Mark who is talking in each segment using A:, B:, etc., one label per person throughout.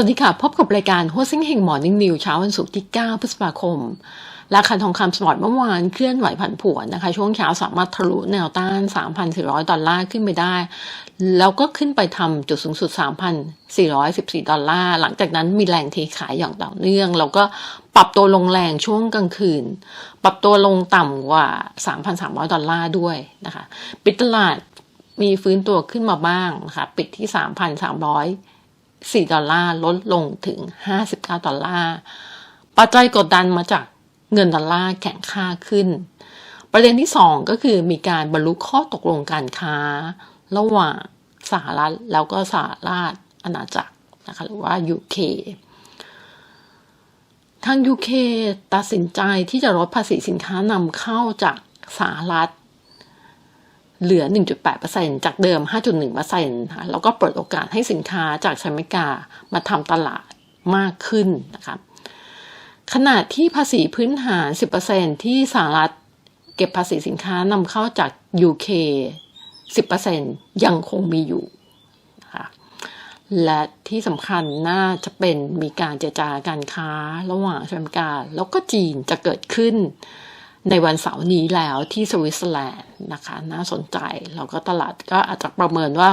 A: วัสดีค่ะ พบกับรายการหัวซิงเฮงมอร์นิ่งนิวเช้าวันศุกร์ที่ 9 พฤษภาคม ราคาทองคำสปอร์ตเมื่อวานเคลื่อนไหวผันผวนนะคะ ช่วงเช้าสามารถทะลุแนวต้าน 3,400 ดอลลาร์ขึ้นไปได้ แล้วก็ขึ้นไปทำจุดสูงสุด 3,414 ดอลลาร์ หลังจากนั้นมีแรงเทขายอย่างต่อเนื่อง แล้วก็ปรับตัวลงแรงช่วงกลางคืน ปรับตัวลงต่ำกว่า 3,300 ดอลลาร์ด้วยนะคะ ปิดตลาดมีฟื้นตัวขึ้นมาบ้างนะคะปิดที่ 3,300 4 ดอลลาร์ลดลงถึง 59 ดอลลาร์ ปัจจัยกดดันมาจากเงินดอลลาร์แข็งค่าขึ้น ประเด็นที่ 2 ก็คือมีการบรรลุข้อตกลงการค้า ระหว่างสหรัฐแล้วก็สหราชอาณาจักรนะคะหรือว่า UK ทาง UK ตัดสินใจที่จะลดภาษีสินค้านำเข้าจากสหรัฐ เหลือ 1.8%จากเดิม 5.1%นะคะแล้วก็เปิดโอกาสให้สินค้าจากสหรัฐอเมกามาทำตลาดมากขึ้นนะคะขณะที่ภาษีพื้นฐาน 10%ที่สหรัฐเก็บภาษีสินค้านำเข้าจาก UK 10%ยังคงมีอยู่นะคะและที่สำคัญน่าจะเป็นมีการเจรจาการค้าระหว่างสหรัฐอเมริกาแล้วก็จีนจะเกิดขึ้น ในวันเสาร์นี้แล้วที่สวิตเซอร์แลนด์นะคะ น่าสนใจแล้วก็ตลาดก็อาจจะประเมินว่า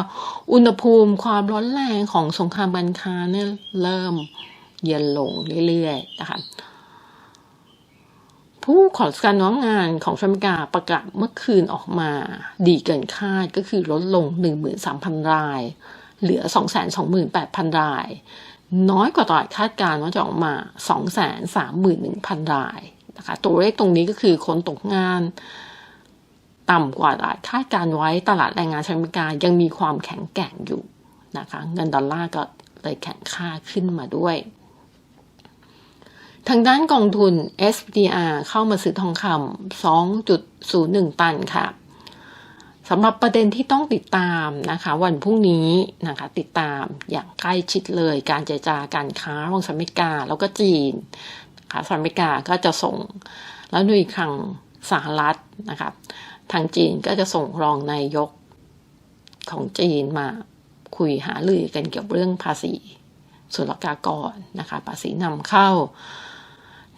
A: อุณหภูมิความร้อนแรงของสงครามการค้าเนี่ยเริ่มเย็นลงเรื่อยๆนะคะผู้ขอการน้องงานของสหรัฐอเมริกาประกาศเมื่อคืนออกมาดีเกินคาดก็คือลดลง 13,000 ราย เหลือ 228,000 ราย น้อยกว่าตลาดคาดการณ์ว่าจะออกมา 231,000 ราย นะคะตัวเลขตรงนี้ก็คือคนตกงาน ต่ำกว่าตลาดคาดการไว้ตลาดแรงงานสหรัฐอเมริกายังมีความแข็งแกร่งอยู่นะคะเงินดอลลาร์ก็เลยแข็งค่าขึ้นมาด้วย ทางด้านกองทุน SPDR เข้ามาซื้อทองคำ2.01 ตันค่ะสำหรับประเด็นที่ต้องติดตามนะคะ วันพรุ่งนี้นะคะติดตามอย่างใกล้ชิดเลยการเจรจาการค้าระหว่างสหรัฐอเมริกาแล้วก็จีน คะสหรัฐอเมริกาก็จะส่ง แล้วด้วยครั้งสหรัฐนะคะทางจีนก็จะส่งรองนายกของจีนมาคุยหาลือกันเกี่ยวกับเรื่องภาษีศุลกากรนะคะภาษีนำเข้า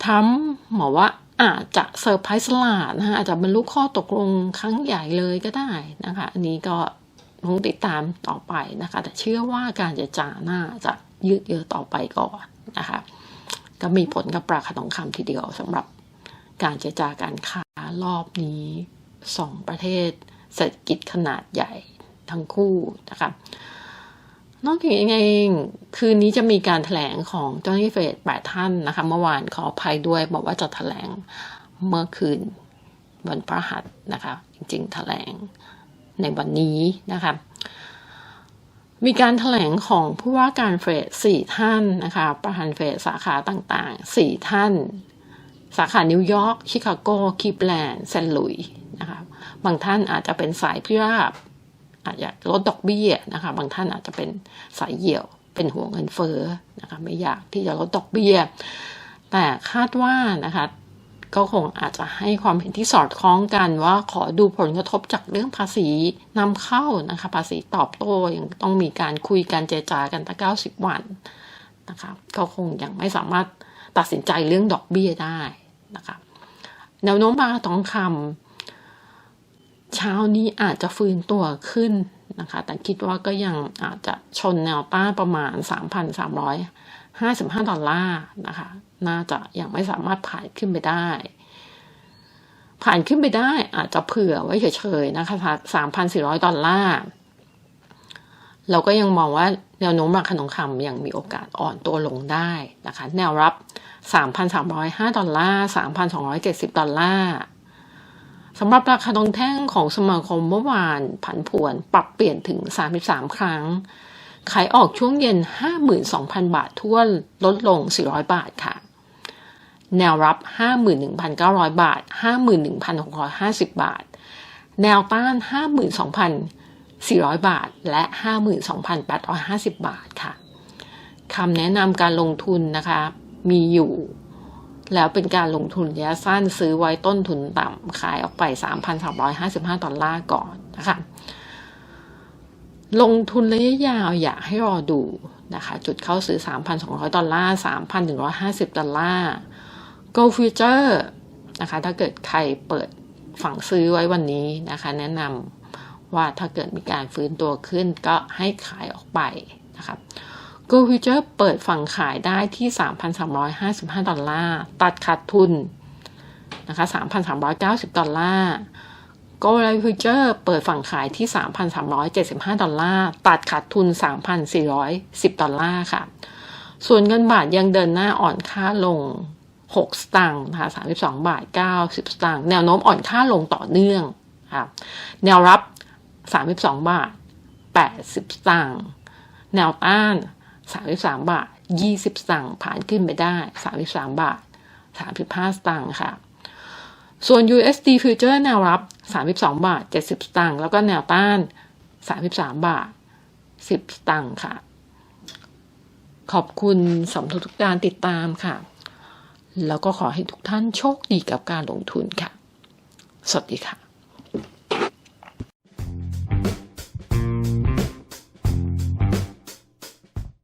A: ทำหมอว่าอาจจะเซอร์ไพรส์ลาดนะคะอาจจะบรรลุข้อตกลงครั้งใหญ่เลยก็ได้นะคะ อันนี้ก็ต้องติดตามต่อไปนะคะ แต่เชื่อว่าการเจรจาน่าจะยืดเยื้อต่อไปก่อนนะคะ ก็มีผลกับปราคาทองคำทีเดียวสำหรับการเจรจาการค้ารอบนี้สองประเทศเศรษฐกิจขนาดใหญ่ทั้งคู่นะคะนอกจากนี้เองคืนนี้จะมีการถแถลงของเจ้าหน้าที่เฟดแปดท่านนะคะ เมื่อวานขออภัยด้วย บอกว่าจะถแถลงเมื่อคืนวันพระหัสนะคะ จริงๆถแถลงในวันนี้นะคะ มีการถแถลงของผู้ว่าการเฟดสี่ท่านนะคะประธานเฟดสาขาต่างๆสี่ท่าน สาขานิวยอร์กชิคาโกคีปแลนด์เซนต์หลุยส์นะคะบางท่านอาจจะเป็นสายพิราบอาจจะลดดอกเบี้ยนะคะบางท่านอาจจะเป็นสายเหี่ยวเป็นห่วงเงินเฟ้อนะคะไม่อยากที่จะลดดอกเบี้ย แต่คาดว่านะคะ ก็คงอาจจะให้ความเห็นที่สอดคล้องกันว่าขอดูผลกระทบจากเรื่องภาษีนำเข้านะคะภาษีตอบโต้ยังต้องมีการคุยกันเจรจากันตั้ง90 วันนะคะก็คงยังไม่สามารถตัดสินใจเรื่องดอกเบี้ยได้นะคะแนวโน้มราคาทองคำเช้านี้อาจจะฟื้นตัวขึ้นนะคะแต่คิดว่าก็ยังอาจจะชนแนวต้านประมาณ 55 ดอลลาร์นะคะ น่าจะยังไม่สามารถผ่านขึ้นไปได้ ผ่านขึ้นไปได้อาจจะเผื่อไว้เฉยๆนะคะ3,400 ดอลลาร์เราก็ยังมองว่าแนวโน้มราคาทองคำยังมีโอกาสอ่อนตัวลงได้นะคะ แนวรับ 3,305 ดอลลาร์ 3,270 ดอลลาร์สำหรับราคาทองแท่งของสมาคมเมื่อวานผันผวนปรับเปลี่ยนถึง 33 ครั้ง ขายออกช่วงเย็น 52,000 บาททั่วลดลง 400 บาทค่ะ แนวรับ 51,900 บาท 51,650 บาท แนวต้าน 52,400 บาท และ 52,850 บาทค่ะคำแนะนำการลงทุนนะคะ มีอยู่ แล้วเป็นการลงทุนระยะสั้นซื้อไว้ต้นทุนต่ำขายออกไป 3,355 ดอลลาร์ก่อนนะคะ ลงทุนระยะยาวอยากให้รอดูนะคะจุดเข้าซื้อ 3,200 ดอลลาร์ 3,150 ดอลลาร์ Go Future นะคะถ้าเกิดใครเปิดฝังซื้อไว้วันนี้นะคะ แนะนำว่าถ้าเกิดมีการฟื้นตัวขึ้นก็ให้ขายออกไปนะครับ Go Future เปิดฝั่งขายได้ที่ 3,355 ดอลลาร์ ตัดขาดทุนนะคะ 3,390 ดอลลาร์ Go Live Future เปิดฝั่งขายที่ 3,375 ดอลลาร์ ตัดขาดทุน 3,410 ดอลลาร์ค่ะ ส่วนเงินบาทยังเดินหน้าอ่อนค่าลง 6 สตางค์นะคะ32 บาท 90 สตางค์ แนวโน้มอ่อนค่าลงต่อเนื่องค่ะแนวรับ 32 บาท 80 สตางค์ แนวต้าน 33 บาท 20 สตางค์ ผ่านขึ้นไปได้ 33 บาท 35 สตางค์ค่ะ ส่วน USD Future แนวรับ 32 บาท 70 สตางค์ แล้วก็แนวต้าน 33 บาท 10 สตางค์ค่ะ ขอบคุณสำหรับทุกการติดตามค่ะ แล้วก็ขอให้ทุกท่านโชคดีกับการลงทุนค่ะ สวัสดีค่ะ